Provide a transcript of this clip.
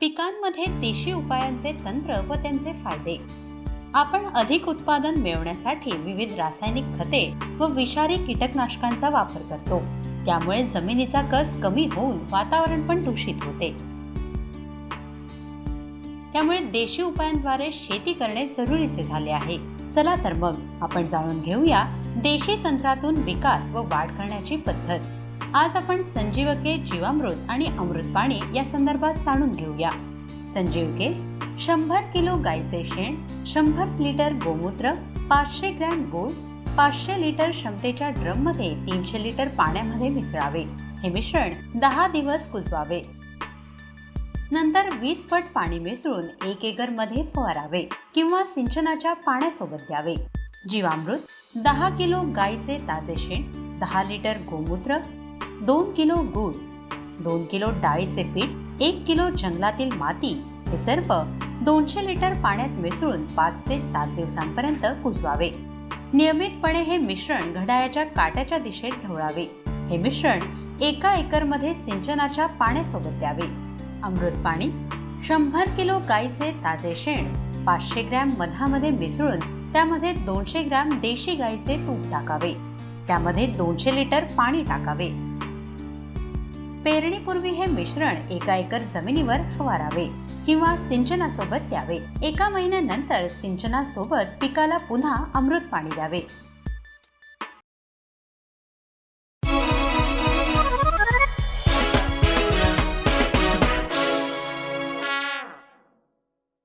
पिकांमध्ये देशी उपायांचे तंत्र व त्यांचे फायदे. आपण अधिक उत्पादन मिळवण्यासाठी विविध रासायनिक खते व विषारी कीटकनाशकांचा वापर करतो. त्यामुळे जमिनीचा कस कमी होऊन वातावरण पण दूषित होते. त्यामुळे देशी उपायांद्वारे शेती करणे जरुरीचे झाले आहे. चला तर मग आपण जाणून घेऊया देशी तंत्रातून विकास व वाढ करण्याची पद्धत. आज आपण संजीवके जीवामृत आणि अमृत पाणी या संदर्भात जाणून घेऊया. संजीवके शंभर किलो गाईचे शेण शंभर लिटर गोमूत्र पाचशे ग्रॅम गोड पाचशे लिटर क्षमतेच्या ड्रममध्ये तीनशे लिटर पाण्यामध्ये मिसळावे. हे मिश्रण दहा दिवस कुजवावे. नंतर वीस पट पाणी मिसळून एक एकरमध्ये फवारावे किंवा सिंचनाच्या पाण्यासोबत द्यावे जीवामृत दहा किलो गाईचे ताजे शेण दहा लिटर गोमूत्र दोन किलो गूळ दोन किलो डाळीचे पीठ एक किलो जंगलातील माती हे सर्व दोनशे लिटर पाण्यात मिसळून पाच ते सात दिवसांपर्यंत कुजवावे. नियमितपणे हे मिश्रण घड्याळाच्या काट्याच्या दिशेत ढवळावे. हे मिश्रण एका एकरमध्ये सिंचनाच्या पाण्यासोबत द्यावे. अमृत पाणी शंभर किलो गाईचे ताजे शेण पाचशे ग्रॅम मधामध्ये मिसळून त्यामध्ये दोनशे ग्रॅम देशी गाईचे तूप टाकावे. त्यामध्ये दोनशे लिटर पाणी टाकावे. पेरणीपूर्वी हे मिश्रण एका एकर जमिनीवर फवारावे किंवा सिंचनासोबत द्यावे. एका महिन्यानंतर सिंचनासोबत पिकाला पुन्हा अमृत पाणी द्यावे.